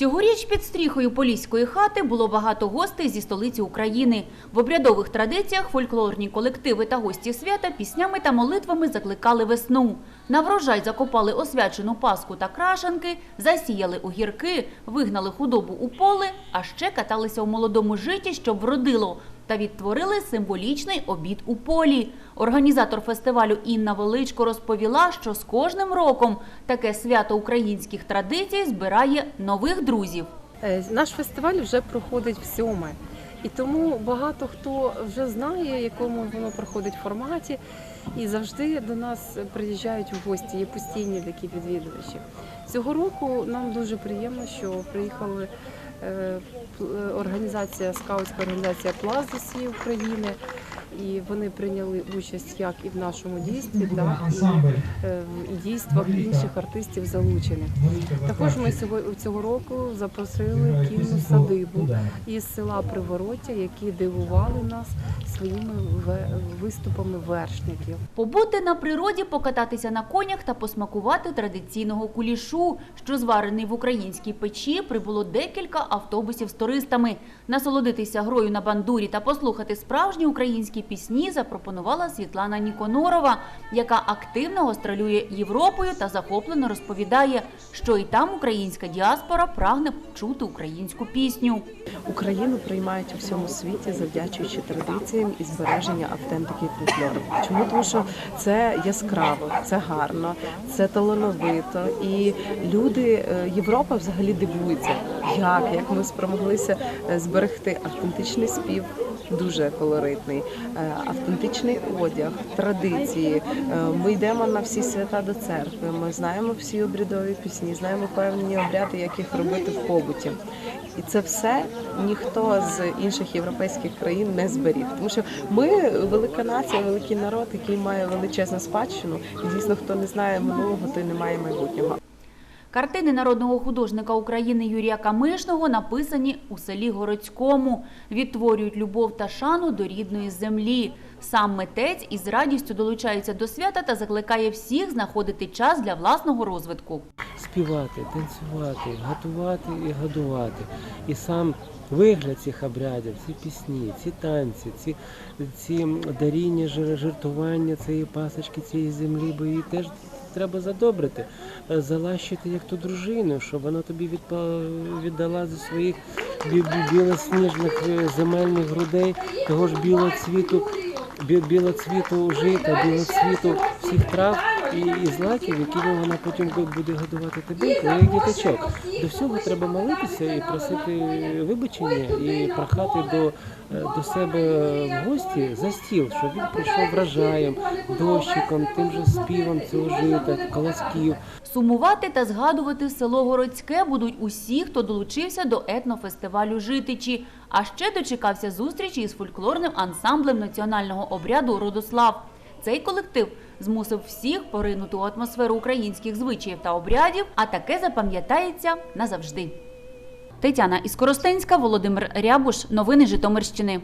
Цьогоріч під стріхою поліської хати було багато гостей зі столиці України. В обрядових традиціях фольклорні колективи та гості свята піснями та молитвами закликали весну. На врожай закопали освячену паску та крашанки, засіяли огірки, вигнали худобу у поле, а ще каталися у молодому житті, щоб вродило, та відтворили символічний обід у полі. Організатор фестивалю Інна Величко розповіла, що з кожним роком таке свято українських традицій збирає нових друзів. Е, Наш фестиваль вже проходить в сьоме. І тому багато хто вже знає, в якому воно проходить в форматі, і завжди до нас приїжджають в гості, є постійні такі відвідувачі. Цього року нам дуже приємно, що приїхали організація, скаутська організація Пласт України, і вони прийняли участь як і в нашому дійстві, так і е, в дійствах інших артистів залучених. Також ми сьогодні цього року запросили кінну садибу із села Привороття, які дивували нас своїми виступами вершників. Побути на природі, покататися на конях та посмакувати традиційного кулішу, що зварений в українській печі, прибуло декілька автобусів з туристами. Насолодитися грою на бандурі та послухати справжні українські пісні запропонувала Світлана Ніконорова, яка активно гастролює Європою та захоплено розповідає, що і там українська діаспора прагне чути українську пісню. Україну приймають у всьому світі, завдячуючи традиціям і збереження автентики фольклору. Чому тому, що це яскраво, це гарно, це талановито, і люди е, Європа взагалі дивується, як, як ми спромоглися е, зберегти автентичний спів. Дуже колоритний, е, автентичний одяг, традиції. Е, Ми йдемо на всі свята до церкви. Ми знаємо всі обрядові пісні, знаємо певні обряди, як їх робити в побуті. І це все ніхто з інших європейських країн не зберіг. Тому що ми велика нація, великий народ, який має величезну спадщину. І звісно, хто не знає минулого, той не має майбутнього. Картини народного художника України Юрія Камишного написані у селі Городському. Відтворюють любов та шану до рідної землі. Сам митець із радістю долучається до свята та закликає всіх знаходити час для власного розвитку. співати, танцювати, готувати і годувати. І сам вигляд цих обрядів, ці пісні, ці танці, ці, ці даріння, жертвування цієї пасочки, цієї землі, бо її теж треба задобрити, е, залащити як ту дружину, щоб вона тобі віддала зі своїх бі- бі- білосніжних е, земельних грудей, того ж білого цвіту, бі- білоцвіту жита, білоцвіту всіх трав і, і злаків, якими вона потім буде годувати тебе, як діточок. До всього треба молитися і просити вибачення, і прохати до, е, до себе в гості за стіл, щоб він прийшов врожаєм, дощиком, тим же співом цього жита, колосків. Сумувати та згадувати село Городське будуть усі, хто долучився до етнофестивалю Житичі. А ще дочекався зустрічі із фольклорним ансамблем національного обряду Родослав. Цей колектив змусив всіх поринути у атмосферу українських звичаїв та обрядів, а таке запам'ятається назавжди. Тетяна Іскоростенська, Володимир Рябуш. Новини Житомирщини.